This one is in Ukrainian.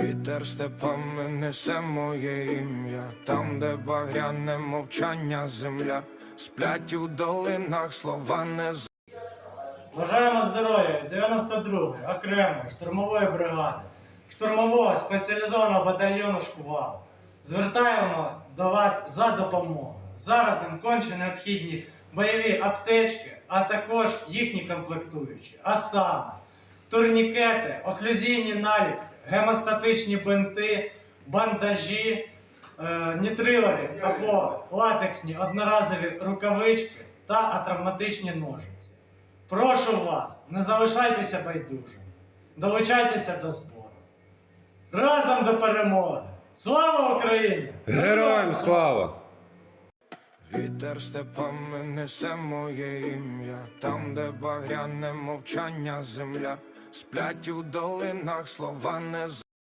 Вітер степами несе моє ім'я, там, де багряне мовчання земля, сплять у долинах слова не з. Бажаємо здоров'я 92-ї окремої штурмової бригади, штурмового спеціалізованого батальйону Шквал. Звертаємо до вас за допомогою. Зараз нам конче необхідні бойові аптечки, а також їхні комплектуючі. А саме турнікети, оклюзійні наліпки, гемостатичні бинти, бандажі, е, нітрилові або латексні одноразові рукавички та атравматичні ножиці. Прошу вас, не залишайтеся байдужими. Долучайтеся до збору. Разом до перемоги! Слава Україні! Героям слава! Вітер степами несе моє ім'я, там, де багряне мовчання земля, сплять у долинах слова не.